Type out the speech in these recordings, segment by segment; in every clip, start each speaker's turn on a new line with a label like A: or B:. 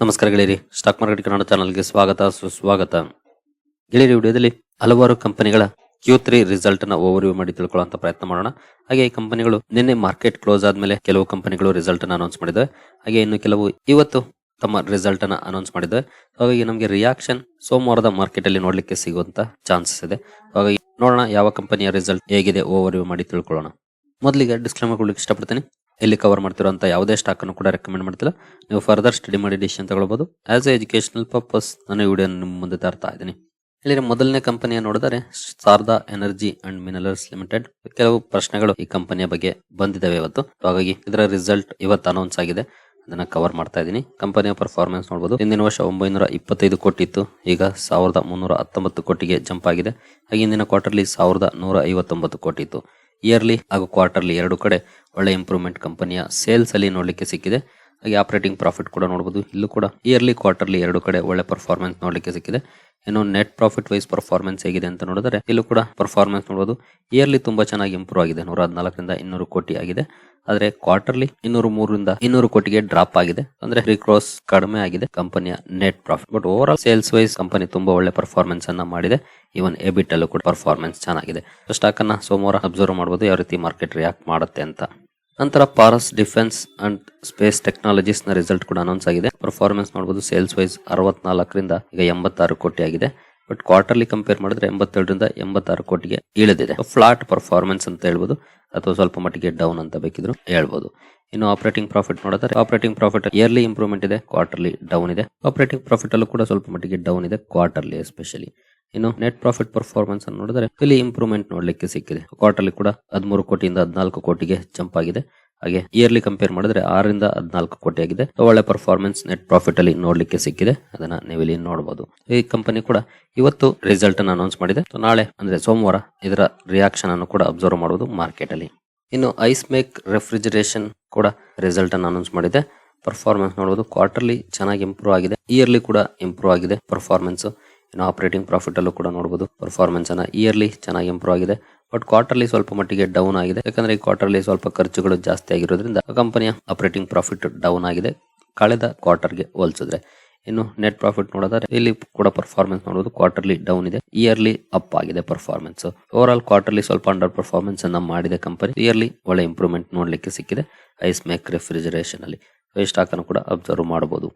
A: ನಮಸ್ಕಾರ ಗೆಳೆಯರಿ. Stock market Kannada ಚಾನಲ್ಗೆ ಸ್ವಾಗತ, ಸುಸ್ವಾಗತ. ಗೆಳೆಯರಿ, ವಿಡಿಯೋದಲ್ಲಿ ಹಲವಾರು ಕಂಪನಿಗಳ Q three result overview ಮಾಡಿ ತಿಳ್ಕೊಳ್ಳುವಂತ ಪ್ರಯತ್ನ ಮಾಡೋಣ. ಹಾಗೆ ಈ ಕಂಪನಿಗಳು ನಿನ್ನೆ ಮಾರ್ಕೆಟ್ ಕ್ಲೋಸ್ ಆದ್ಮೇಲೆ ಕೆಲವು ಕಂಪನಿಗಳು ರಿಸಲ್ಟ್ ಅನ್ನು ಅನೌನ್ಸ್ ಮಾಡಿದೆ. ಹಾಗೆ ಇನ್ನು ಕೆಲವು ಇವತ್ತು ತಮ್ಮ ರಿಸಲ್ಟ್ ಅನ್ನ ಅನೌನ್ಸ್ ಮಾಡಿದೆ. ಹಾಗಾಗಿ ನಮಗೆ ರಿಯಾಕ್ಷನ್ ಸೋಮವಾರದ ಮಾರ್ಕೆಟ್ ಅಲ್ಲಿ ನೋಡ್ಲಿಕ್ಕೆ ಸಿಗುವಂತ ಚಾನ್ಸಸ್ ಇದೆ. ಹಾಗಾಗಿ ನೋಡೋಣ ಯಾವ ಕಂಪನಿಯ ರಿಸಲ್ಟ್ ಹೇಗಿದೆ ಓವರ್ ವ್ಯೂ ಮಾಡಿ ತಿಳ್ಕೊಳ್ಳೋಣ. ಮೊದಲಿಗೆ ಡಿಸ್ಕ್ಲೇಮರ್ ಕೊಡ್ಲಿಕ್ಕೆ ಇಷ್ಟಪಡ್ತೀನಿ. ಇಲ್ಲಿ ಕವರ್ ಮಾಡ್ತಿರೋಂಥ ಯಾವುದೇ ಸ್ಟಾಕನ್ನು ಕೂಡ ರೆಕಮೆಂಡ್ ಮಾಡ್ತಿಲ್ಲ. ನೀವು ಫರ್ದರ್ ಸ್ಟಡಿ ಮಾಡಿ ಡಿಸಿಷನ್ ತಗೊಳ್ಬೋದು. ಆ್ಯಸ್ ಎ ಎಜುಕೇಶನಲ್ ಪರ್ಪಸ್ ನಾನು ವಿಡಿಯೋ ನಿಮ್ಮ ಮುಂದೆ ತರ್ತಾ ಇದ್ದೀನಿ. ಇಲ್ಲಿ ಮೊದಲನೇ ಕಂಪನಿಯ ನೋಡಿದರೆ Sharada energy and minerals limited ಕೆಲವು ಪ್ರಶ್ನೆಗಳು ಈ ಕಂಪನಿಯ ಬಗ್ಗೆ ಬಂದಿದ್ದಾವೆ ಇವತ್ತು. ಹಾಗಾಗಿ ಇದರ ರಿಸಲ್ಟ್ ಇವತ್ತು ಅನೌನ್ಸ್ ಆಗಿದೆ. ಅದನ್ನ ಕವರ್ ಮಾಡ್ತಾ ಇದ್ದೀನಿ. ಕಂಪನಿಯ ಪರ್ಫಾರ್ಮೆನ್ಸ್ ನೋಡಬಹುದು ಹಿಂದಿನ ವರ್ಷ ಒಂಬೈನೂರ ಇಪ್ಪತ್ತೈದು ಕೋಟಿ ಇತ್ತು. ಈಗ ಸಾವಿರದ ಮುನ್ನೂರ ಹತ್ತೊಂಬತ್ತು ಕೋಟಿಗೆ ಜಂಪ್ ಆಗಿದೆ. ಹಾಗೆ ಹಿಂದಿನ ಕ್ವಾರ್ಟರ್ಲಿ ಸಾವಿರದ ನೂರ ಐವತ್ತೊಂಬತ್ತು ಕೋಟಿ ಇತ್ತು. ಇಯರ್ಲಿ ಹಾಗೂ ಕ್ವಾರ್ಟರ್ಲಿ ಎರಡು ಕಡೆ ಒಳ್ಳೆ ಇಂಪ್ರೂವ್ಮೆಂಟ್ ಕಂಪನಿಯ ಸೇಲ್ಸ್ ಅಲ್ಲಿ ನೋಡ್ಲಿಕ್ಕೆ ಸಿಕ್ಕಿದೆ. ಹಾಗೆ ಆಪರೇಟಿಂಗ್ ಪ್ರಾಫಿಟ್ ಕೂಡ ನೋಡಬಹುದು ಇಲ್ಲೂ ಕೂಡ ಇಯರ್ಲಿ ಕ್ವಾರ್ಟರ್ಲಿ ಎರಡು ಕಡೆ ಒಳ್ಳೆ ಪರ್ಫಾರ್ಮೆನ್ಸ್ ನೋಡಲಿಕ್ಕೆ ಸಿಕ್ಕಿದೆ. ಇನ್ನು ನೆಟ್ ಪ್ರಾಫಿಟ್ ವೈಸ್ ಪರ್ಫಾರ್ಮೆನ್ಸ್ ಹೇಗಿದೆ ಅಂತ ನೋಡಿದ್ರೆ ಇಲ್ಲೂ ಕೂಡ ಪರ್ಫಾರ್ಮೆನ್ಸ್ ನೋಡಬಹುದು ಇಯರ್ಲಿ ತುಂಬಾ ಚೆನ್ನಾಗಿ ಇಂಪ್ರೂವ್ ಆಗಿದೆ. ನೂರ ಹದಿನಾಲ್ಕರಿಂದ ಇನ್ನೂರು ಕೋಟಿ ಆಗಿದೆ. ಆದರೆ ಕ್ವಾರ್ಟರ್ಲಿ ಇನ್ನೂರು ಮೂರರಿಂದ ಇನ್ನೂರು ಕೋಟಿಗೆ ಡ್ರಾಪ್ ಆಗಿದೆ. ಅಂದ್ರೆ ಕ್ರಾಸ್ ಕಡಿಮೆ ಆಗಿದೆ ಕಂಪನಿಯ net profit but overall sales wise company ತುಂಬಾ ಒಳ್ಳೆ ಪರ್ಫಾರ್ಮೆನ್ಸ್ ಅನ್ನ ಮಾಡಿದೆ. ಇವನ್ ಎಬಿಟ್ ಅಲ್ಲೂ ಕೂಡ ಪರ್ಫಾರ್ಮೆನ್ಸ್ ಚೆನ್ನಾಗಿದೆ. ಸ್ಟಾಕ್ ಅನ್ನ ಸೋಮವಾರ ಅಬ್ಸರ್ವ್ ಮಾಡಬಹುದು ಯಾವ ರೀತಿ ಮಾರ್ಕೆಟ್ ರಿಯಾಕ್ಟ್ ಮಾಡುತ್ತೆ ಅಂತ. ನಂತರ ಪಾರಸ್ ಡಿಫೆನ್ಸ್ ಅಂಡ್ ಸ್ಪೇಸ್ ಟೆಕ್ನಾಲಜೀಸ್ನ ರಿಸಲ್ಟ್ ಕೂಡ ಅನೌನ್ಸ್ ಆಗಿದೆ. ಪರ್ಫಾರ್ಮೆನ್ಸ್ ಮಾಡಬಹುದು ಸೇಲ್ಸ್ ವೈಸ್ ಅರವತ್ನಾಲ್ಕರಿಂದ ಈಗ ಎಂಬತ್ತಾರು ಕೋಟಿ ಆಗಿದೆ. ಬಟ್ ಕ್ವಾರ್ಟರ್ಲಿ ಕಂಪೇರ್ ಮಾಡಿದ್ರೆ ಎಂಬತ್ತೆರಡರಿಂದ ಎಂಬತ್ತಾರು ಕೋಟಿಗೆ ಇಳಿದಿದೆ. ಫ್ಲಾಟ್ ಪರ್ಫಾರ್ಮೆನ್ಸ್ ಅಂತ ಹೇಳ್ಬೋದು, ಅಥವಾ ಸ್ವಲ್ಪ ಮಟ್ಟಿಗೆ ಡೌನ್ ಅಂತ ಬೇಕಿದ್ರು ಹೇಳ್ಬೋದು. ಇನ್ನು ಆಪರೇಟಿಂಗ್ ಪ್ರಾಫಿಟ್ ನೋಡಿದ್ರೆ ಆಪರೇಟಿಂಗ್ ಪ್ರಾಫಿಟ್ ಇಯರ್ಲಿ ಇಂಪ್ರೂವ್ಮೆಂಟ್ ಇದೆ ಕ್ವಾರ್ಟರ್ಲಿ ಡೌನ್ ಇದೆ. ಆಪರೇಟಿಂಗ್ ಪ್ರಾಫಿಟ್ ಅಲ್ಲೂ ಕೂಡ ಸ್ವಲ್ಪ ಮಟ್ಟಿಗೆ ಡೌನ್ ಇದೆ ಕ್ವಾರ್ಟರ್ಲಿ ಎಸ್ಪೆಷಲಿ ಇನ್ನು ನೆಟ್ ಪ್ರಾಫಿಟ್ ಪರ್ಫಾರ್ಮೆನ್ಸ್ ಅನ್ನು ನೋಡಿದ್ರೆ ಇಲ್ಲಿ ಇಂಪ್ರೂವ್ಮೆಂಟ್ ನೋಡ್ಲಿಕ್ಕೆ ಸಿಕ್ಕಿದೆ. ಕ್ವಾರ್ಟರ್ಲಿ ಕೂಡ ಹದಿಮೂರು ಕೋಟಿಯಿಂದ ಹದಿನಾಲ್ಕು ಕೋಟಿಗೆ ಜಂಪ್ ಆಗಿದೆ. ಹಾಗೆ ಇಯರ್ಲಿ ಕಂಪೇರ್ ಮಾಡಿದ್ರೆ ಆರರಿಂದ ಹದಿನಾಲ್ಕು ಕೋಟಿ ಆಗಿದೆ. ಒಳ್ಳೆ ಪರ್ಫಾರ್ಮೆನ್ಸ್ ನೆಟ್ ಪ್ರಾಫಿಟ್ ಅಲ್ಲಿ ನೋಡ್ಲಿಕ್ಕೆ ಸಿಕ್ಕಿದೆ. ಅದನ್ನ ನೀವು ನೋಡಬಹುದು ಈ ಕಂಪನಿ ಕೂಡ ಇವತ್ತು ರಿಸಲ್ಟ್ ಅನ್ನು ಅನೌನ್ಸ್ ಮಾಡಿದೆ. ನಾಳೆ ಅಂದ್ರೆ ಸೋಮವಾರ ಇದರ ರಿಯಾಕ್ಷನ್ ಅನ್ನು ಕೂಡ ಅಬ್ಸರ್ವ್ ಮಾಡಬಹುದು ಮಾರ್ಕೆಟ್ ಅಲ್ಲಿ. ಇನ್ನು ಐಸ್ ಮೇಕ್ ರೆಫ್ರಿಜರೇಷನ್ ಕೂಡ ರಿಸಲ್ಟ್ ಅನ್ನು ಅನೌನ್ಸ್ ಮಾಡಿದೆ. ಪರ್ಫಾರ್ಮೆನ್ಸ್ ನೋಡಬಹುದು ಕ್ವಾರ್ಟರ್ಲಿ ಚೆನ್ನಾಗಿ ಇಂಪ್ರೂವ್ ಆಗಿದೆ. ಇಯರ್ಲಿ ಕೂಡ ಇಂಪ್ರೂವ್ ಆಗಿದೆ. ಪರ್ಫಾರ್ಮೆನ್ಸ್ ಇನ್ನು ಆಪರೇಟಿಂಗ್ ಪ್ರಾಫಿಟಲ್ಲೂ ಕೂಡ ನೋಡಬಹುದು ಪರ್ಫಾರ್ಮೆನ್ಸ್ ಅನ್ನ ಇಯರ್ಲಿ ಚೆನ್ನಾಗಿ ಇಂಪ್ರೂವ್ ಆಗಿದೆ. ಬಟ್ ಕ್ವಾರ್ಟರ್ಲಿ ಸ್ವಲ್ಪ ಮಟ್ಟಿಗೆ ಡೌನ್ ಆಗಿದೆ. ಯಾಕಂದ್ರೆ ಈ ಕ್ವಾರ್ಟರ್ಲಿ ಸ್ವಲ್ಪ ಖರ್ಚುಗಳು ಜಾಸ್ತಿ ಆಗಿರೋದ್ರಿಂದ ಕಂಪನಿಯ ಆಪರೇಟಿಂಗ್ ಪ್ರಾಫಿಟ್ ಡೌನ್ ಆಗಿದೆ. ಕಳೆದ ಕ್ವಾರ್ಟರ್ಗೆ ಹೋಲಿಸಿದ್ರೆ. ಇನ್ನು ನೆಟ್ ಪ್ರಾಫಿಟ್ ನೋಡಿದ್ರೆ ಇಲ್ಲಿ ಕೂಡ ಪರ್ಫಾರ್ಮೆನ್ಸ್ ನೋಡೋದು ಕ್ವಾರ್ಟರ್ಲಿ ಡೌನ್ ಇದೆ. ಇಯರ್ಲಿ ಅಪ್ ಆಗಿದೆ ಪರ್ಫಾರ್ಮೆನ್ಸ್ ಓವರ್ ಆಲ್ ಕ್ವಾರ್ಟರ್ಲಿ ಸ್ವಲ್ಪ ಅಂಡರ್ ಪರ್ಫಾರ್ಮೆನ್ಸ್ ಅನ್ನ ಮಾಡಿದೆ ಕಂಪನಿ ಇಯರ್ಲಿ ಒಳ್ಳೆ ಇಂಪ್ರೂವ್ಮೆಂಟ್ ನೋಡ್ಲಿಕ್ಕೆ ಸಿಕ್ಕಿದೆ. ಐಸ್ ಮೇಕ್ ರೆಫ್ರಿಜರೇಷನ್ ಅಲ್ಲಿ. ಸ್ಟಾಕ್ ಅನ್ನು ಕೂಡ ಅಬ್ಸರ್ವ್ ಮಾಡಬಹುದು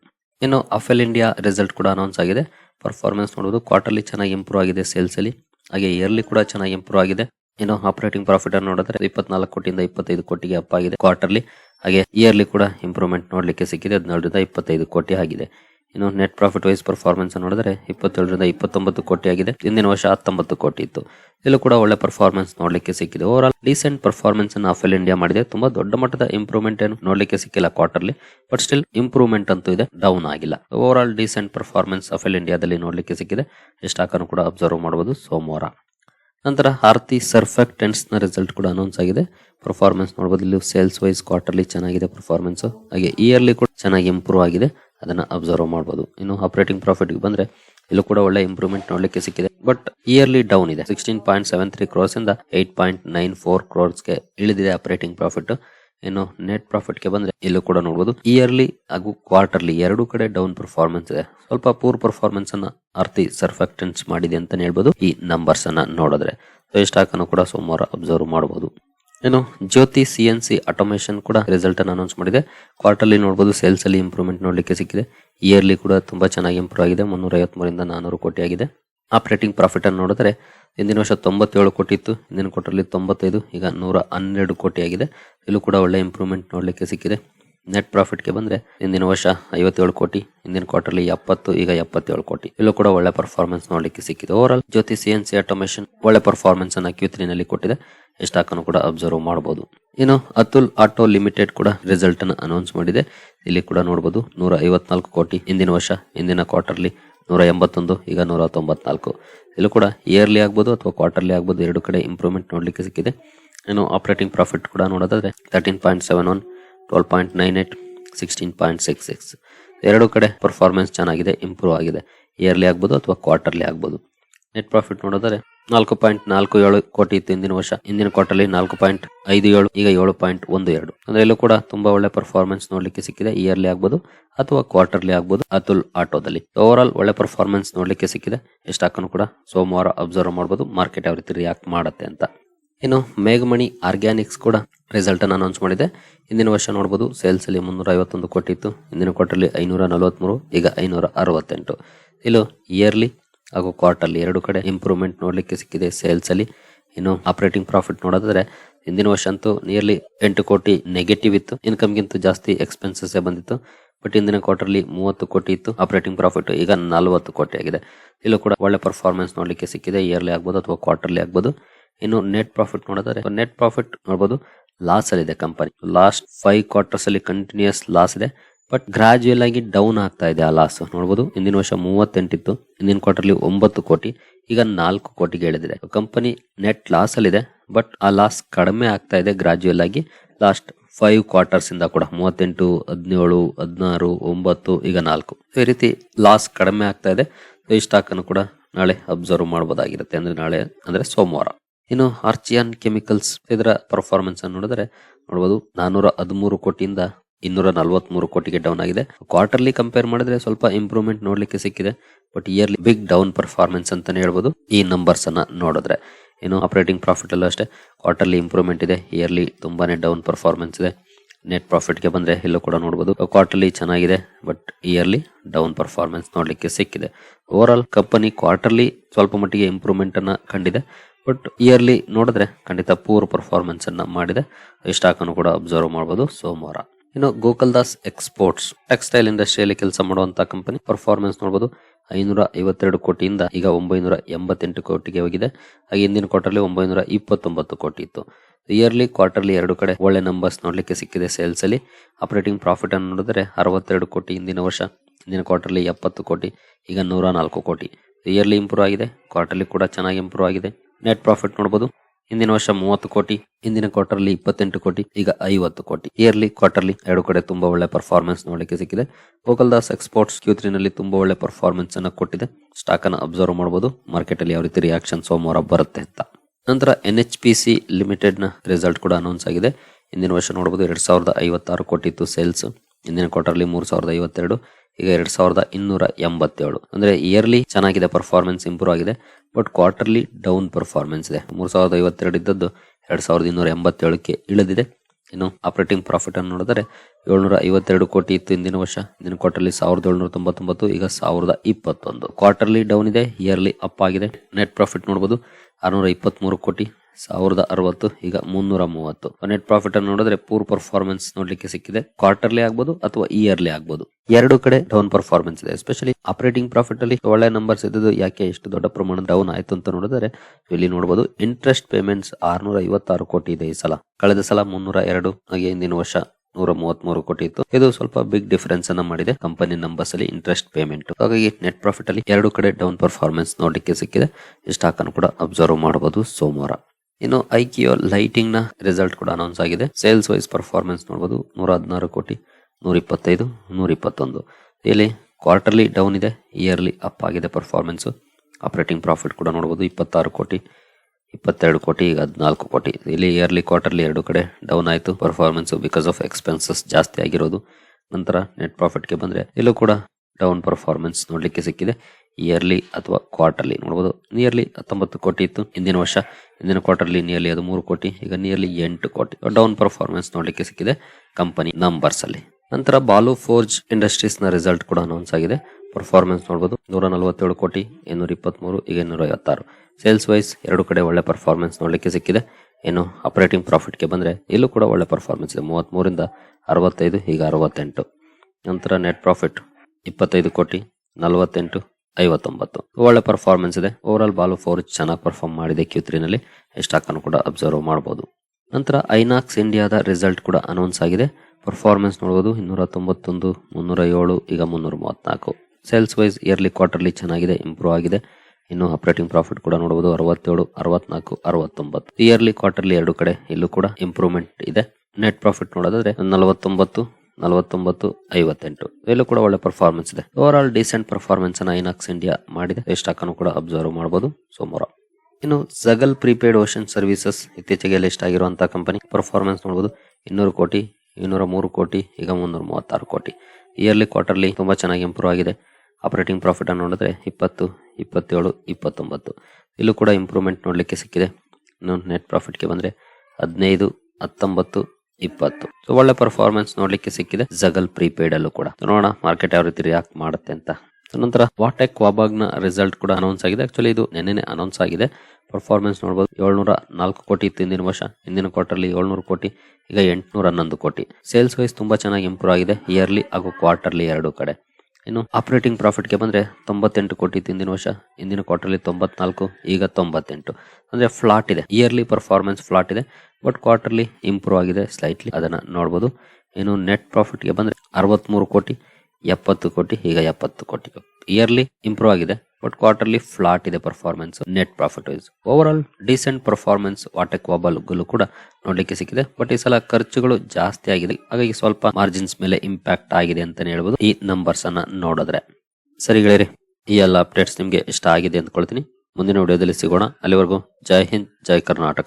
A: ಇನ್ನು ಅಫೆಲ್ ಇಂಡಿಯಾ ರಿಸಲ್ಟ್ ಕೂಡ ಅನೌನ್ಸ್ ಆಗಿದೆ. ಪರ್ಫಾರ್ಮೆನ್ಸ್ ನೋಡೋದು ಕ್ವಾರ್ಟರ್ಲಿ ಚೆನ್ನಾಗಿ ಇಂಪ್ರೂವ್ ಆಗಿದೆ ಸೇಲ್ಸ್ ಅಲ್ಲಿ. ಹಾಗೆ ಇಯರ್ಲಿ ಕೂಡ ಚೆನ್ನಾಗಿ ಇಂಪ್ರೂವ್ ಆಗಿದೆ. ಇನ್ನು ಆಪರೇಟಿಂಗ್ ಪ್ರಾಫಿಟ್ ಅನ್ನು ನೋಡಿದ್ರೆ ಇಪ್ಪತ್ನಾಲ್ಕು ಕೋಟಿಯಿಂದ ಇಪ್ಪತ್ತೈದು ಕೋಟಿಗೆ ಅಪ್ ಆಗಿದೆ ಕ್ವಾರ್ಟರ್ಲಿ ಹಾಗೆ ಇಯರ್ಲಿ ಕೂಡ ಇಂಪ್ರೂವ್ಮೆಂಟ್ ನೋಡ್ಲಿಕ್ಕೆ ಸಿಕ್ಕಿದೆ. ಹದಿನೇಳರಿಂದ ಇಪ್ಪತ್ತೈದು ಕೋಟಿ ಆಗಿದೆ. ಇನ್ನು ನೆಟ್ ಪ್ರಾಫಿಟ್ ವೈಸ್ ಪರ್ಫಾರ್ಮೆನ್ಸ್ ನೋಡಿದ್ರೆ ಇಪ್ಪತ್ತೇಳರಿಂದ ಇಪ್ಪತ್ತೊಂಬತ್ತು ಕೋಟಿ ಆಗಿದೆ ಹಿಂದಿನ ವರ್ಷ ಹತ್ತೊಂಬತ್ತು ಕೋಟಿ ಇತ್ತು. ಇಲ್ಲೂ ಕೂಡ ಒಳ್ಳೆ ಪರ್ಫಾರ್ಮೆನ್ಸ್ ನೋಡಲಿಕ್ಕೆ ಸಿಕ್ಕಿದೆ. ಓವರ್ ಆಲ್ ರೀಸೆಂಟ್ ಪರ್ಫಾರ್ಮೆನ್ಸ್ ಅನ್ನು ಅಫೆಲ್ ಇಂಡಿಯಾ ಮಾಡಿದೆ. ತುಂಬಾ ದೊಡ್ಡ ಮಟ್ಟದ ಇಂಪ್ರೂವ್ಮೆಂಟ್ ಏನು ನೋಡಲಿಕ್ಕೆ ಸಿಕ್ಕಿಲ್ಲ ಕ್ವಾರ್ಟರ್ಲಿ ಬಟ್ ಸ್ಟಿಲ್ ಇಂಪ್ರೂವ್ಮೆಂಟ್ ಅಂತೂ ಇದೆ. ಡೌನ್ ಆಗಿಲ್ಲ. Over all decent performance Affle ಇಂಡಿಯಾದಲ್ಲಿ ನೋಡಲಿಕ್ಕೆ ಸಿಕ್ಕಿದೆ. ಸ್ಟಾಕ್ ಕೂಡ ಅಬ್ಸರ್ವ್ ಮಾಡಬಹುದು ಸೋಮವಾರ. ನಂತರ ಆರ್ತಿ ಸರ್ಫೆಕ್ಟೆಂಟ್ಸ್ನ ರಿಸಲ್ಟ್ ಕೂಡ ಅನೌನ್ಸ್ ಆಗಿದೆ. ಪರ್ಫಾರ್ಮೆನ್ಸ್ ನೋಡಬಹುದು ಇಲ್ಲಿ ಸೇಲ್ಸ್ ವೈಸ್ ಕ್ವಾರ್ಟರ್ಲಿ ಚೆನ್ನಾಗಿದೆ ಪರ್ಫಾರ್ಮೆನ್ಸ್ ಹಾಗೆ ಇಯರ್ಲಿ ಕೂಡ ಚೆನ್ನಾಗಿ ಇಂಪ್ರೂವ್ ಆಗಿದೆ. ಅದನ್ನ ಅಬ್ಸರ್ವ್ ಮಾಡಬಹುದು ಇನ್ನು ಆಪರೇಟಿಂಗ್ ಪ್ರಾಫಿಟ್ ಬಂದ್ರೆ ಇಲ್ಲೂ ಕೂಡ ಒಳ್ಳೆ ಇಂಪ್ರೂವ್ಮೆಂಟ್ ನೋಡ್ಲಿಕ್ಕೆ ಸಿಕ್ಕಿದೆ. ಬಟ್ ಇಯರ್ಲಿ ಡೌನ್ ಇದೆ. Sixteen point seven three crores ಇಂದ ಏಟ್ ಪಾಯಿಂಟ್ ನೈನ್ ಫೋರ್ ಕ್ರೋರ್ಸ್ಗೆ ಇಳಿದಿದೆ ಆಪರೇಟಿಂಗ್ ಪ್ರಾಫಿಟ್ ಇನ್ನು ನೆಟ್ ಪ್ರಾಫಿಟ್ಗೆ ಬಂದ್ರೆ ಇಲ್ಲೂ ಕೂಡ ನೋಡಬಹುದು ಇಯರ್ಲಿ ಹಾಗೂ ಕ್ವಾರ್ಟರ್ಲಿ ಎರಡು ಕಡೆ ಡೌನ್ ಪರ್ಫಾರ್ಮೆನ್ಸ್ ಇದೆ. ಸ್ವಲ್ಪ ಪೂರ್ ಪರ್ಫಾರ್ಮೆನ್ಸ್ ಅನ್ನ ಅರ್ತಿ ಸರ್ಫೆಕ್ಟೆನ್ಸ್ ಮಾಡಿದೆ ಅಂತ ಹೇಳ್ಬೋದು ಈ ನಂಬರ್ಸ್ ಅನ್ನ ನೋಡಿದ್ರೆ. ಸೊ ಈ ಸ್ಟಾಕ್ ಅನ್ನು ಕೂಡ ಸೋಮವಾರ ಅಬ್ಸರ್ವ್ ಮಾಡಬಹುದು ಇನ್ನು Jyoti C N C automation ಕೂಡ ರಿಸಲ್ಟ್ ಅನ್ನು ಅನೌನ್ಸ್ ಮಾಡಿದೆ. ಕ್ವಾರ್ಟರ್ಲಿ ನೋಡಬಹುದು ಸೇಲ್ಸ್ ಅಲ್ಲಿ ಇಂಪ್ರೂವ್ಮೆಂಟ್ ನೋಡಲಿಕ್ಕೆ ಸಿಕ್ಕಿದೆ. ಇಯರ್ಲಿ ಕೂಡ ತುಂಬಾ ಚೆನ್ನಾಗಿ ಇಂಪ್ರೂವ್ ಆಗಿದೆ. ಮುನ್ನೂರ ಐವತ್ಮೂರಿಂದ ನಾನೂರು ಕೋಟಿ ಆಗಿದೆ. ಆಪರೇಟಿಂಗ್ ಪ್ರಾಫಿಟ್ ಅನ್ನು ನೋಡಿದ್ರೆ, ಹಿಂದಿನ ವರ್ಷ ತೊಂಬತ್ತೇಳು ಕೋಟಿ ಇತ್ತು, ಹಿಂದಿನ ಕ್ವಾರ್ಟರ್ಲಿ ತೊಂಬತ್ತೈದು, ಈಗ ನೂರ ಹನ್ನೆರಡು ಕೋಟಿ ಆಗಿದೆ. ಇಲ್ಲೂ ಕೂಡ ಒಳ್ಳೆ ಇಂಪ್ರೂವ್ಮೆಂಟ್ ನೋಡಲಿಕ್ಕೆ ಸಿಕ್ಕಿದೆ. ನೆಟ್ ಪ್ರಾಫಿಟ್ಗೆ ಬಂದ್ರೆ ಹಿಂದಿನ ವರ್ಷ ಐವತ್ತೇಳು ಕೋಟಿ, ಹಿಂದಿನ ಕ್ವಾರ್ಟರ್ಲಿ ಎಪ್ಪತ್ತು, ಈಗ ಎಪ್ಪತ್ತೇಳು ಕೋಟಿ. ಇಲ್ಲೂ ಕೂಡ ಒಳ್ಳೆ ಪರ್ಫಾರ್ಮೆನ್ಸ್ ನೋಡಲಿಕ್ಕೆ ಸಿಕ್ಕಿದೆ. Over all Jyoti C N C automation ಒಳ್ಳೆ ಪರ್ಫಾರ್ಮೆನ್ಸ್ ಅನ್ನ ಕ್ಯೂ ತ್ರೀನಲ್ಲಿ ಕೊಟ್ಟಿದೆ. ಸ್ಟಾಕ್ ಕೂಡ ಅಬ್ಸರ್ವ್ ಮಾಡಬಹುದು ಇನ್ನು ಅತುಲ್ ಆಟೋ ಲಿಮಿಟೆಡ್ ಕೂಡ ರಿಸಲ್ಟ್ ಅನ್ನು ಅನೌನ್ಸ್ ಮಾಡಿದೆ. ಇಲ್ಲಿ ಕೂಡ ನೋಡಬಹುದು ನೂರ ಐವತ್ನಾಲ್ಕು ಕೋಟಿ ಹಿಂದಿನ ವರ್ಷ, ಹಿಂದಿನ ಕ್ವಾರ್ಟರ್ಲಿ ನೂರ ಎಂಬತ್ತೊಂದು ಈಗ ನೂರ ತೊಂಬತ್ನಾಲ್ಕು ಇಲ್ಲೂ ಕೂಡ ಇಯರ್ಲಿ ಆಗ್ಬೋದು ಅಥವಾ ಕ್ವಾರ್ಟರ್ಲಿ ಆಗ್ಬೋದು, ಎರಡು ಕಡೆ ಇಂಪ್ರೂವ್ಮೆಂಟ್ ನೋಡಲಿಕ್ಕೆ ಸಿಕ್ಕಿದೆ. ಇನ್ನು ಆಪರೇಟಿಂಗ್ ಪ್ರಾಫಿಟ್ ಕೂಡ ನೋಡೋದಾದ್ರೆ thirteen point seven one twelve point nine eight sixteen point six six ಎರಡು ಕಡೆ ಪರ್ಫಾರ್ಮೆನ್ಸ್ ಚೆನ್ನಾಗಿದೆ ಇಂಪ್ರೂವ್ ಆಗಿದೆ. ಇಯರ್ಲಿ ಆಗ್ಬೋದು ಅಥವಾ ಕ್ವಾರ್ಟರ್ಲಿ ಆಗ್ಬೋದು. ನೆಟ್ ಪ್ರಾಫಿಟ್ ನೋಡಿದರೆ ನಾಲ್ಕು ಪಾಯಿಂಟ್ ನಾಲ್ಕು ಏಳು ಕೋಟಿ ಇತ್ತು ಹಿಂದಿನ ವರ್ಷ. ಹಿಂದಿನ ಕ್ವಾರ್ಟರ್ಲಿ ನಾಲ್ಕು ಪಾಯಿಂಟ್ ಐದು ಏಳು, ಈಗ ಏಳು ಪಾಯಿಂಟ್ ಒಂದು ಎರಡು. ಅಂದ್ರೆ ಇಲ್ಲೂ ಕೂಡ ತುಂಬಾ ಒಳ್ಳೆ ಪರ್ಫಾರ್ಮೆನ್ಸ್ ನೋಡ್ಲಿಕ್ಕೆ ಸಿಕ್ಕಿದೆ. ಇಯರ್ಲಿ ಆಗ್ಬೋದು ಅಥವಾ ಕ್ವಾರ್ಟರ್ಲಿ ಆಗ್ಬೋದು ಅತುಲ್ ಆಟೋದಲ್ಲಿ. ಓವರ್ ಆಲ್ ಒಳ್ಳೆ ಪರ್ಫಾರ್ಮೆನ್ಸ್ ನೋಡ್ಲಿಕ್ಕೆ ಸಿಕ್ಕಿದೆ. ಸ್ಟಾಕ್ ಕೂಡ ಸೋಮವಾರ ಅಬ್ಸರ್ವ್ ಮಾಡಬಹುದು ಮಾರ್ಕೆಟ್ ಯಾವ ರೀತಿ ರಿಯಾಕ್ಟ್ ಮಾಡುತ್ತೆ ಅಂತ. ಇನ್ನು ಮೇಘಮಣಿ ಆರ್ಗ್ಯಾನಿಕ್ಸ್ ಕೂಡ ರಿಸಲ್ಟನ್ನು ಅನೌನ್ಸ್ ಮಾಡಿದೆ. ಹಿಂದಿನ ವರ್ಷ ನೋಡ್ಬೋದು ಸೇಲ್ಸಲ್ಲಿ ಮುನ್ನೂರ ಐವತ್ತೊಂದು ಕೋಟಿ ಇತ್ತು. ಹಿಂದಿನ ಕ್ವಾರ್ಟರ್ಲಿ ಐನೂರ ನಲವತ್ಮೂರು ಈಗ ಐನೂರ ಅರವತ್ತೆಂಟು ಇಲ್ಲೂ ಇಯರ್ಲಿ ಹಾಗೂ ಕ್ವಾರ್ಟರ್ಲಿ ಎರಡು ಕಡೆ ಇಂಪ್ರೂವ್ಮೆಂಟ್ ನೋಡಲಿಕ್ಕೆ ಸಿಕ್ಕಿದೆ ಸೇಲ್ಸಲ್ಲಿ ಇನ್ನು ಆಪರೇಟಿಂಗ್ ಪ್ರಾಫಿಟ್ ನೋಡೋದಾದ್ರೆ ಹಿಂದಿನ ವರ್ಷ ಅಂತೂ ನಿಯರ್ಲಿ ಎಂಟು ಕೋಟಿ ನೆಗೆಟಿವ್ ಇತ್ತು. ಇನ್ಕಮ್ಗಿಂತ ಜಾಸ್ತಿ ಎಕ್ಸ್ಪೆನ್ಸಸ್ಸೇ ಬಂದಿತ್ತು. ಬಟ್ ಇಂದಿನ ಕ್ವಾರ್ಟರ್ಲಿ ಮೂವತ್ತು ಕೋಟಿ ಇತ್ತು. ಆಪರೇಟಿಂಗ್ ಪ್ರಾಫಿಟ್ ಈಗ ನಲವತ್ತು ಕೋಟಿ ಆಗಿದೆ. ಇಲ್ಲೂ ಕೂಡ ಒಳ್ಳೆ ಪರ್ಫಾರ್ಮೆನ್ಸ್ ನೋಡಲಿಕ್ಕೆ ಸಿಕ್ಕಿದೆ. ಇಯರ್ಲಿ ಆಗ್ಬೋದು ಅಥವಾ ಕ್ವಾರ್ಟರ್ಲಿ ಆಗ್ಬೋದು. ಇನ್ನು ನೆಟ್ ಪ್ರಾಫಿಟ್ ನೋಡಿದ್ರೆ ನೆಟ್ ಪ್ರಾಫಿಟ್ ನೋಡಬಹುದು ಲಾಸ್ ಅಲ್ಲಿ ಇದೆ ಕಂಪನಿ ಲಾಸ್ಟ್ ಫೈವ್ ಕ್ವಾರ್ಟರ್ಸ್ ಅಲ್ಲಿ ಕಂಟಿನ್ಯೂಸ್ ಲಾಸ್ ಇದೆ. ಬಟ್ ಗ್ರಾಜುಯಲ್ ಆಗಿ ಡೌನ್ ಆಗ್ತಾ ಇದೆ ಆ ಲಾಸ್ ನೋಡಬಹುದು ಹಿಂದಿನ ವರ್ಷ ಮೂವತ್ತೆಂಟಿತ್ತು, ಹಿಂದಿನ ಕ್ವಾರ್ಟರ್ಲಿ ಒಂಬತ್ತು ಕೋಟಿ, ಈಗ ನಾಲ್ಕು ಕೋಟಿಗೆ ಇಳಿದಿದೆ. ಕಂಪನಿ ನೆಟ್ ಲಾಸ್ ಅಲ್ಲಿ ಇದೆ ಬಟ್ ಆ ಲಾಸ್ ಕಡಿಮೆ ಆಗ್ತಾ ಇದೆ ಗ್ರಾಜುಯಲ್ ಆಗಿ. ಲಾಸ್ಟ್ ಫೈವ್ ಕ್ವಾರ್ಟರ್ಸ್ ಇಂದ ಕೂಡ ಮೂವತ್ತೆಂಟು, ಹದಿನೇಳು, ಹದಿನಾರು, ಒಂಬತ್ತು, ಈಗ ನಾಲ್ಕು. ಈ ರೀತಿ ಲಾಸ್ ಕಡಿಮೆ ಆಗ್ತಾ ಇದೆ. ಈ ಸ್ಟಾಕ್ ಅನ್ನು ಕೂಡ ನಾಳೆ ಅಬ್ಸರ್ವ್ ಮಾಡಬಹುದಾಗಿರುತ್ತೆ ಅಂದ್ರೆ ನಾಳೆ, ಅಂದ್ರೆ ಸೋಮವಾರ. ಇನ್ನು ಆರ್ಚಿಯಾನ್ ಕೆಮಿಕಲ್ಸ್ ಇದರ ಪರ್ಫಾರ್ಮೆನ್ಸ್ ಅನ್ನು ನೋಡಿದ್ರೆ ನೋಡಬಹುದು ನಾನೂರ ಹದಿಮೂರು ಕೋಟಿಯಿಂದ ಇನ್ನೂರ ನಲವತ್ಮೂರು ಕೋಟಿಗೆ ಡೌನ್ ಆಗಿದೆ. ಕ್ವಾರ್ಟರ್ಲಿ ಕಂಪೇರ್ ಮಾಡಿದ್ರೆ ಸ್ವಲ್ಪ ಇಂಪ್ರೂವ್ಮೆಂಟ್ ನೋಡ್ಲಿಕ್ಕೆ ಸಿಕ್ಕಿದೆ. But yearly big down performance ಅಂತಾನೆ ಹೇಳ್ಬೋದು ಈ ನಂಬರ್ಸ್ ಅನ್ನ ನೋಡಿದ್ರೆ. ಏನು ಆಪರೇಟಿಂಗ್ ಪ್ರಾಫಿಟ್ ಅಲ್ಲೂ ಅಷ್ಟೇ. ಕ್ವಾರ್ಟರ್ಲಿ ಇಂಪ್ರೂವ್ಮೆಂಟ್ ಇದೆ. ಇಯರ್ಲಿ ತುಂಬಾನೇ ಡೌನ್ ಪರ್ಫಾರ್ಮೆನ್ಸ್ ಇದೆ. ನೆಟ್ ಪ್ರಾಫಿಟ್ಗೆ ಬಂದ್ರೆ ಇಲ್ಲೂ ಕೂಡ ನೋಡಬಹುದು ಕ್ವಾರ್ಟರ್ಲಿ ಚೆನ್ನಾಗಿದೆ. ಬಟ್ ಇಯರ್ಲಿ ಡೌನ್ ಪರ್ಫಾರ್ಮೆನ್ಸ್ ನೋಡ್ಲಿಕ್ಕೆ ಸಿಕ್ಕಿದೆ. ಓವರ್ ಆಲ್ ಕಂಪನಿ ಕ್ವಾರ್ಟರ್ಲಿ ಸ್ವಲ್ಪ ಮಟ್ಟಿಗೆ ಇಂಪ್ರೂವ್ಮೆಂಟ್ ಅನ್ನ ಕಂಡಿದೆ. ಬಟ್ ಇಯರ್ಲಿ ನೋಡಿದ್ರೆ ಖಂಡಿತ ಪೂರ್ ಪರ್ಫಾರ್ಮೆನ್ಸ್ ಅನ್ನ ಮಾಡಿದೆ. ಸ್ಟಾಕ್ ಅನ್ನು ಕೂಡ ಅಬ್ಸರ್ವ್ ಮಾಡಬಹುದು ಸೋಮವಾರ. ಇನ್ನು ಗೋಕಲ್ ದಾಸ್ ಎಕ್ಸ್ಪೋರ್ಟ್ಸ್ ಟೆಕ್ಸ್ಟೈಲ್ ಇಂಡಸ್ಟ್ರಿಯಲ್ಲಿ ಕೆಲಸ ಮಾಡುವಂತಹ ಕಂಪನಿ ಪರ್ಫಾರ್ಮೆನ್ಸ್ ನೋಡಬಹುದು ಐನೂರ ಐವತ್ತೆರಡು ಕೋಟಿಯಿಂದ ಈಗ ಒಂಬೈನೂರ ಎಂಬತ್ತೆಂಟು ಕೋಟಿಗೆ ಹೋಗಿದೆ. ಹಾಗೆ ಹಿಂದಿನ ಕ್ವಾರ್ಟರ್ಲಿ ಒಂಬೈನೂರ ಇಪ್ಪತ್ತೊಂಬತ್ತು ಕೋಟಿ ಇತ್ತು. ಇಯರ್ಲಿ ಕ್ವಾರ್ಟರ್ಲಿ ಎರಡು ಕಡೆ ಒಳ್ಳೆ ನಂಬರ್ಸ್ ನೋಡಲಿಕ್ಕೆ ಸಿಕ್ಕಿದೆ ಸೇಲ್ಸ್ ಅಲ್ಲಿ. ಆಪರೇಟಿಂಗ್ ಪ್ರಾಫಿಟ್ ಅನ್ನು ನೋಡಿದ್ರೆ ಅರವತ್ತೆರಡು ಕೋಟಿ ಹಿಂದಿನ ವರ್ಷ. ಹಿಂದಿನ ಕ್ವಾರ್ಟರ್ಲಿ ಎಪ್ಪತ್ತು ಕೋಟಿ, ಈಗ ನೂರ ನಾಲ್ಕು ಕೋಟಿ. ಇಯರ್ಲಿ ಇಂಪ್ರೂವ್ ಆಗಿದೆ. ಕ್ವಾರ್ಟರ್ಲಿ ಕೂಡ ಚೆನ್ನಾಗಿ ಇಂಪ್ರೂವ್ ಆಗಿದೆ. ನೆಟ್ ಪ್ರಾಫಿಟ್ ನೋಡಬಹುದು ಹಿಂದಿನ ವರ್ಷ ಮೂವತ್ತು ಕೋಟಿ, ಹಿಂದಿನ ಕ್ವಾರ್ಟರ್ಲಿ ಇಪ್ಪತ್ತೆಂಟು ಕೋಟಿ, ಈಗ ಐವತ್ತು ಕೋಟಿ. ಇಯರ್ಲಿ ಕ್ವಾರ್ಟರ್ಲಿ ಎರಡು ಕಡೆ ತುಂಬಾ ಒಳ್ಳೆ ಪರ್ಫಾರ್ಮೆನ್ಸ್ ನೋಡಲಿಕ್ಕೆ ಸಿಕ್ಕಿದೆ. ಗೋಕಲ್ ದಾಸ್ ಎಕ್ಸ್ಪೋರ್ಟ್ಸ್ ಕ್ಯೂ ನಲ್ಲಿ ತುಂಬಾ ಒಳ್ಳೆ ಪರ್ಫಾರ್ಮೆನ್ಸ್ ಅನ್ನು ಕೊಟ್ಟಿದೆ. ಸ್ಟಾಕ್ ಅನ್ನು ಅಬ್ಸರ್ವ್ ಮಾಡಬಹುದು ಮಾರ್ಕೆಟ್ ಅಲ್ಲಿ ಯಾವ ರೀತಿ ರಿಯಾಕ್ಷನ್ ಸೋಮವಾರ ಬರುತ್ತೆ ಅಂತ. ನಂತರ ಎನ್ ಎಚ್ ಪಿ ಸಿ ಲಿಮಿಟೆಡ್ನ ರಿಸಲ್ಟ್ ಕೂಡ ಅನೌನ್ಸ್ ಆಗಿದೆ. ಹಿಂದಿನ ವರ್ಷ ನೋಡಬಹುದು ಎರಡ್ ಸಾವಿರದ ಐವತ್ತಾರು ಕೋಟಿ ಇತ್ತು ಸೇಲ್ಸ್ ಹಿಂದಿನ ಕ್ವಾರ್ಟರ್ಲಿ ಮೂರು ಸಾವಿರದ ಐವತ್ತೆರಡು. ಈಗ ಎರಡ್ ಸಾವಿರದ ಇನ್ನೂರ ಎಂಬತ್ತೇಳು. ಅಂದ್ರೆ ಇಯರ್ಲಿ ಚೆನ್ನಾಗಿದೆ ಪರ್ಫಾರ್ಮೆನ್ಸ್ ಇಂಪ್ರೂವ್ ಆಗಿದೆ. ಬಟ್ ಕ್ವಾರ್ಟರ್ಲಿ ಡೌನ್ ಪರ್ಫಾರ್ಮೆನ್ಸ್ ಇದೆ. ಮೂರ್ ಸಾವಿರದ ಐವತ್ತೆರಡು ಇದ್ದದ್ದು ಎರಡ್ ಸಾವಿರದ ಇನ್ನೂರ ಎಂಬತ್ತೇಳಕ್ಕೆ ಇಳಿದಿದೆ. ಇನ್ನು ಆಪರೇಟಿಂಗ್ ಪ್ರಾಫಿಟ್ ಅನ್ನು ನೋಡಿದರೆ ಏಳ್ನೂರ ಐವತ್ತೆರಡು ಕೋಟಿ ಇತ್ತು ಹಿಂದಿನ ವರ್ಷ. ಹಿಂದಿನ ಕ್ವಾರ್ಟರ್ಲಿ ಸಾವಿರದ ಏಳ್ನೂರ ತೊಂಬತ್ತೊಂಬತ್ತು, ಈಗ ಸಾವಿರದ ಇಪ್ಪತ್ತೊಂದು. ಕ್ವಾರ್ಟರ್ಲಿ ಡೌನ್ ಇದೆ ಇಯರ್ಲಿ ಅಪ್ ಆಗಿದೆ. ನೆಟ್ ಪ್ರಾಫಿಟ್ ನೋಡಬಹುದು ಆರ್ನೂರ ಇಪ್ಪತ್ತ್ಮೂರು ಕೋಟಿ. ಸಾವಿರದ ಅರವತ್ತು, ಈಗ ಮುನ್ನೂರ ಮೂವತ್ತು ನೆಟ್ ಪ್ರಾಫಿಟ್ ಅನ್ನು ನೋಡಿದ್ರೆ ಪೂರ್ ಪರ್ಫಾರ್ಮೆನ್ಸ್ ನೋಡ್ಲಿಕ್ಕೆ ಸಿಕ್ಕಿದೆ. ಕ್ವಾರ್ಟರ್ಲಿ ಆಗ್ಬೋದು ಅಥವಾ ಇಯರ್ಲಿ ಆಗ್ಬೋದು. ಎರಡು ಕಡೆ ಡೌನ್ ಪರ್ಫಾರ್ಮೆನ್ಸ್ ಇದೆ. ಎಸ್ಪೆಷಲಿ ಆಪರೇಟಿಂಗ್ ಪ್ರಾಫಿಟ್ ಅಲ್ಲಿ ಒಳ್ಳೆ ನಂಬರ್ಸ್ ಇದ್ದು ಯಾಕೆ ಎಷ್ಟು ದೊಡ್ಡ ಪ್ರಮಾಣ ಡೌನ್ ಆಯ್ತು ಅಂತ ನೋಡಿದ್ರೆ ಇಲ್ಲಿ ನೋಡಬಹುದು ಇಂಟ್ರೆಸ್ಟ್ ಪೇಮೆಂಟ್ಸ್ ಆರ್ನೂರ ಐವತ್ತಾರು ಕೋಟಿ ಇದೆ ಈ ಸಲ. ಕಳೆದ ಸಲ ಮುನ್ನೂರ ಎರಡು ಹಾಗೆ ಹಿಂದಿನ ವರ್ಷ ನೂರ ಮೂವತ್ಮೂರು ಕೋಟಿ ಇತ್ತು. ಇದು ಸ್ವಲ್ಪ ಬಿಗ್ ಡಿಫರೆನ್ಸ್ ಅನ್ನ ಮಾಡಿದೆ ಕಂಪನಿ ನಂಬರ್ಸ್ ಅಲ್ಲಿ ಇಂಟ್ರೆಸ್ಟ್ ಪೇಮೆಂಟ್ ಹಾಗಾಗಿ ನೆಟ್ ಪ್ರಾಫಿಟ್ ಅಲ್ಲಿ ಎರಡು ಕಡೆ ಡೌನ್ ಪರ್ಫಾರ್ಮೆನ್ಸ್ ನೋಡಲಿಕ್ಕೆ ಸಿಕ್ಕಿದೆ. ಸ್ಟಾಕ್ ಅನ್ನು ಕೂಡ ಅಬ್ಸರ್ವ್ ಮಾಡಬಹುದು ಸೋಮವಾರ. ಇನ್ನು ಐಕಿಯೋ ಲೈಟಿಂಗ್ನ ರಿಸಲ್ಟ್ ಕೂಡ ಅನೌನ್ಸ್ ಆಗಿದೆ. ಸೇಲ್ಸ್ ವೈಸ್ ಪರ್ಫಾರ್ಮೆನ್ಸ್ ನೋಡಬಹುದು ನೂರ ಹದಿನಾರು ಕೋಟಿ ನೂರ ಇಪ್ಪತ್ತೈದು ನೂರ ಇಪ್ಪತ್ತೊಂದು ಇಲ್ಲಿ ಕ್ವಾರ್ಟರ್ಲಿ ಡೌನ್ ಇದೆ ಇಯರ್ಲಿ ಅಪ್ ಆಗಿದೆ ಪರ್ಫಾರ್ಮೆನ್ಸ್ ಆಪರೇಟಿಂಗ್ ಪ್ರಾಫಿಟ್ ಕೂಡ ನೋಡಬಹುದು ಇಪ್ಪತ್ತಾರು ಕೋಟಿ, ಇಪ್ಪತ್ತೆರಡು ಕೋಟಿ, ಈಗ ಹದಿನಾಲ್ಕು ಕೋಟಿ. ಇಲ್ಲಿ ಇಯರ್ಲಿ ಕ್ವಾರ್ಟರ್ಲಿ ಎರಡು ಕಡೆ ಡೌನ್ ಆಯಿತು. ಪರ್ಫಾರ್ಮೆನ್ಸ್ ಬಿಕಾಸ್ ಆಫ್ ಎಕ್ಸ್ಪೆನ್ಸಸ್ ಜಾಸ್ತಿ ಆಗಿರೋದು. ನಂತರ ನೆಟ್ ಪ್ರಾಫಿಟ್ಗೆ ಬಂದರೆ ಇಲ್ಲೂ ಕೂಡ ಡೌನ್ ಪರ್ಫಾರ್ಮೆನ್ಸ್ ನೋಡಲಿಕ್ಕೆ ಸಿಕ್ಕಿದೆ. ಇಯರ್ಲಿ ಅಥವಾ ಕ್ವಾರ್ಟರ್ಲಿ ನೋಡಬಹುದು ನಿಯರ್ಲಿ ಹತ್ತೊಂಬತ್ತು ಕೋಟಿ ಇತ್ತು ಹಿಂದಿನ ವರ್ಷ. ಹಿಂದಿನ ಕ್ವಾರ್ಟರ್ಲಿ ನಿಯರ್ಲಿ ಅದು ಮೂರು ಕೋಟಿ, ಈಗ ನಿಯರ್ಲಿ ಎಂಟು ಕೋಟಿ. ಡೌನ್ ಪರ್ಫಾರ್ಮೆನ್ಸ್ ನೋಡಲಿಕ್ಕೆ ಸಿಕ್ಕಿದೆ ಕಂಪನಿ ನಂಬರ್ಸ್ ಅಲ್ಲಿ. ನಂತರ ಬಾಲು ಫೋರ್ಜ್ ಇಂಡಸ್ಟ್ರೀಸ್ನ ರಿಸಲ್ಟ್ ಕೂಡ ಅನೌನ್ಸ್ ಆಗಿದೆ. ಪರ್ಫಾರ್ಮೆನ್ಸ್ ನೋಡಬಹುದು ನೂರ ನಲವತ್ತೇಳು ಕೋಟಿ, ಇನ್ನೂರ ಇಪ್ಪತ್ಮೂರು, ಈಗ ಇನ್ನೂರ ಐವತ್ತಾರು. ಸೇಲ್ಸ್ ವೈಸ್ ಎರಡು ಕಡೆ ಒಳ್ಳೆ ಪರ್ಫಾರ್ಮೆನ್ಸ್ ನೋಡಲಿಕ್ಕೆ ಸಿಕ್ಕಿದೆ. ಏನು ಆಪರೇಟಿಂಗ್ ಪ್ರಾಫಿಟ್ಗೆ ಬಂದ್ರೆ ಇಲ್ಲೂ ಕೂಡ ಒಳ್ಳೆ ಪರ್ಫಾರ್ಮೆನ್ಸ್ ಇದೆ. ಮೂವತ್ಮೂರಿಂದ ಅರವತ್ತೈದು, ಈಗ ಅರವತ್ತೆಂಟು. ನಂತರ ನೆಟ್ ಪ್ರಾಫಿಟ್ ಇಪ್ಪತ್ತೈದು ಕೋಟಿ, ನಲವತ್ತೆಂಟು ಐವತ್ತೊಂಬತ್ತು. ಒಳ್ಳೆ ಪರ್ಫಾರ್ಮೆನ್ಸ್ ಇದೆ. ಓವರ್ ಆಲ್ ಬಾಲು ಫೋರ್ ಚೆನ್ನಾಗಿ ಪರ್ಫಾರ್ಮ್ ಮಾಡಿದೆ ಕ್ಯೂ ನಲ್ಲಿ. ಸ್ಟಾಕ್ ಅನ್ನು ಕೂಡ ಅಬ್ಸರ್ವ್ ಮಾಡಬಹುದು ನಂತರ ಐನಾಕ್ಸ್ ಇಂಡಿಯಾದ ರಿಸಲ್ಟ್ ಕೂಡ ಅನೌನ್ಸ್ ಆಗಿದೆ. ಪರ್ಫಾರ್ಮೆನ್ಸ್ ನೋಡಬಹುದು ಇನ್ನೂರ ತೊಂಬತ್ತೊಂದು ಮುನ್ನೂರ ಏಳು ಈಗ ಮುನ್ನೂರ ಮೂವತ್ನಾಲ್ಕು ಸೇಲ್ಸ್ ವೈಸ್ ಇಯರ್ಲಿ ಕ್ವಾರ್ಟರ್ಲಿ ಚೆನ್ನಾಗಿದೆ ಇಂಪ್ರೂವ್ ಆಗಿದೆ. ಇನ್ನು ಆಪರೇಟಿಂಗ್ ಪ್ರಾಫಿಟ್ ಕೂಡ ನೋಡಬಹುದು ಅರವತ್ತೇಳು, ಅರವತ್ನಾಲ್ಕು, ಅರವತ್ತೊಂಬತ್ತು. ಇಯರ್ಲಿ ಕ್ವಾರ್ಟರ್ಲಿ ಎರಡು ಕಡೆ ಇಲ್ಲೂ ಕೂಡ ಇಂಪ್ರೂವ್ಮೆಂಟ್ ಇದೆ. ನೆಟ್ ಪ್ರಾಫಿಟ್ ನೋಡೋದಾದ್ರೆ ನಲವತ್ತೊಂಬತ್ತು ನಲವತ್ತೊಂಬತ್ತು, ಐವತ್ತೆಂಟು. ಇಲ್ಲೂ ಕೂಡ ಒಳ್ಳೆ ಪರ್ಫಾರ್ಮೆನ್ಸ್ ಇದೆ. ಓವರ್ ಆಲ್ ಡೀಸೆಂಟ್ ಪರ್ಫಾರ್ಮೆನ್ಸ್ ಅನ್ನ ಐನಾಕ್ಸ್ ಇಂಡಿಯಾ ಮಾಡಿದೆ. ಈ ಸ್ಟಾಕ್ ಕೂಡ ಅಬ್ಸರ್ವ್ ಮಾಡಬಹುದು ಸೋಮವಾರ ಇನ್ನು ಜಗಲ್ ಪ್ರೀಪೇಯ್ಡ್ ಓಷನ್ ಸರ್ವಿಸಸ್ ಇತ್ತೀಚೆಗೆ ಲಿಸ್ಟ್ ಆಗಿರುವಂತಹ ಕಂಪನಿ ಪರ್ಫಾರ್ಮೆನ್ಸ್ ನೋಡಬಹುದು ಇನ್ನೂರು ಕೋಟಿ, ಇನ್ನೂರ ಮೂರು ಕೋಟಿ, ಈಗ ಮುನ್ನೂರ ಮೂವತ್ತಾರು ಕೋಟಿ. ಇಯರ್ಲಿ ಕ್ವಾರ್ಟರ್ಲಿ ತುಂಬಾ ಚೆನ್ನಾಗಿ ಇಂಪ್ರೂವ್ ಆಗಿದೆ. ಆಪರೇಟಿಂಗ್ ಪ್ರಾಫಿಟ್ ಅನ್ನು ನೋಡಿದ್ರೆ ಇಪ್ಪತ್ತು, ಇಪ್ಪತ್ತೇಳು, ಇಪ್ಪತ್ತೊಂಬತ್ತು. ಇಲ್ಲೂ ಕೂಡ ಇಂಪ್ರೂವ್ಮೆಂಟ್ ನೋಡಲಿಕ್ಕೆ ಸಿಕ್ಕಿದೆ. ಇನ್ನು ನೆಟ್ ಪ್ರಾಫಿಟ್ಗೆ ಬಂದ್ರೆ ಹದಿನೈದು, ಹತ್ತೊಂಬತ್ತು ಇಪ್ಪತ್ತು. ಒಳ್ಳೆ ಪರ್ಫಾರ್ಮೆನ್ಸ್ ನೋಡ್ಲಿಕ್ಕೆ ಸಿಕ್ಕಿದೆ. ಜಗಲ್ ಪ್ರೀಪೇಡ್ ಅಲ್ಲೂ ಕೂಡ. ನೋಡೋಣ ಮಾರ್ಕೆಟ್ ಯಾವ ರೀತಿ ರಿಯಾಕ್ಟ್ ಮಾಡುತ್ತೆ ಅಂತ. ನಂತರ ವಾಟೆಕ್ ವಾಬಾಗ್ನ ರಿಸಲ್ಟ್ ಕೂಡ ಅನೌನ್ಸ್ ಆಗಿದೆ. ಆಕ್ಚುಲಿ ಇದು ನೆನ್ನೆ ಅನೌನ್ಸ್ ಆಗಿದೆ. ಪರ್ಫಾರ್ಮೆನ್ಸ್ ನೋಡಬಹುದು ಏಳ್ನೂರ ನಾಲ್ಕು ಕೋಟಿ ಇತ್ತು ಹಿಂದಿನ ವರ್ಷ. ಹಿಂದಿನ ಕ್ವಾರ್ಟರ್ಲಿ ಏಳ್ನೂರು ಕೋಟಿ, ಈಗ ಎಂಟುನೂರ ಹನ್ನೊಂದು ಕೋಟಿ. ಸೇಲ್ಸ್ ವೈಸ್ ತುಂಬಾ ಚೆನ್ನಾಗಿ ಇಂಪ್ರೂವ್ ಆಗಿದೆ. ಇಯರ್ಲಿ ಹಾಗೂ ಕ್ವಾರ್ಟರ್ಲಿ ಎರಡು ಕಡೆ. ಇನ್ನು ಆಪರೇಟಿಂಗ್ ಪ್ರಾಫಿಟ್ಗೆ ಬಂದ್ರೆ ತೊಂಬತ್ತೆಂಟು ಕೋಟಿ ಹಿಂದಿನ ವರ್ಷ, ಹಿಂದಿನ ಕ್ವಾರ್ಟರ್ಲಿ ತೊಂಬತ್ನಾಲ್ಕು, ಈಗ ತೊಂಬತ್ತೆಂಟು. ಅಂದ್ರೆ ಫ್ಲಾಟ್ ಇದೆ. ಇಯರ್ಲಿ ಪರ್ಫಾರ್ಮೆನ್ಸ್ ಫ್ಲಾಟ್ ಇದೆ. ಬಟ್ ಕ್ವಾರ್ಟರ್ಲಿ ಇಂಪ್ರೂವ್ ಆಗಿದೆ ಸ್ಲೈಟ್ಲಿ ಅದನ್ನ ನೋಡಬಹುದು ಇನ್ನು ನೆಟ್ ಪ್ರಾಫಿಟ್ಗೆ ಬಂದ್ರೆ ಅರವತ್ಮೂರು ಕೋಟಿ, ಎಪ್ಪತ್ತು ಕೋಟಿ, ಈಗ ಎಪ್ಪತ್ತು ಕೋಟಿ. ಇಯರ್ಲಿ ಇಂಪ್ರೂವ್ ಆಗಿದೆ. ಬಟ್ ಕ್ವಾರ್ಟರ್ಲಿ ಫ್ಲಾಟ್ ಇದೆ performance net profit wise over all decent performance VA Tech Wabag ಕೂಡ ನೋಡ್ಲಿಕ್ಕೆ ಸಿಕ್ಕಿದೆ. ಬಟ್ ಈ ಸಲ ಖರ್ಚುಗಳು ಜಾಸ್ತಿ ಆಗಿದೆ. ಹಾಗಾಗಿ ಸ್ವಲ್ಪ ಮಾರ್ಜಿನ್ಸ್ ಮೇಲೆ ಇಂಪ್ಯಾಕ್ಟ್ ಆಗಿದೆ ಅಂತಾನೆ ಹೇಳ್ಬೋದು. ಈ ನಂಬರ್ಸ್ ಅನ್ನ ನೋಡಿದ್ರೆ. ಸರಿ ಗೆಳೆಯರಿ, ಈ ಎಲ್ಲ ಅಪ್ಡೇಟ್ಸ್ ನಿಮ್ಗೆ ಇಷ್ಟ ಆಗಿದೆ ಅಂದ್ಕೊಳ್ತೀನಿ. ಮುಂದಿನ ವಿಡಿಯೋದಲ್ಲಿ ಸಿಗೋಣ. ಅಲ್ಲಿವರೆಗೂ ಜೈ ಹಿಂದ್, ಜೈ ಕರ್ನಾಟಕ.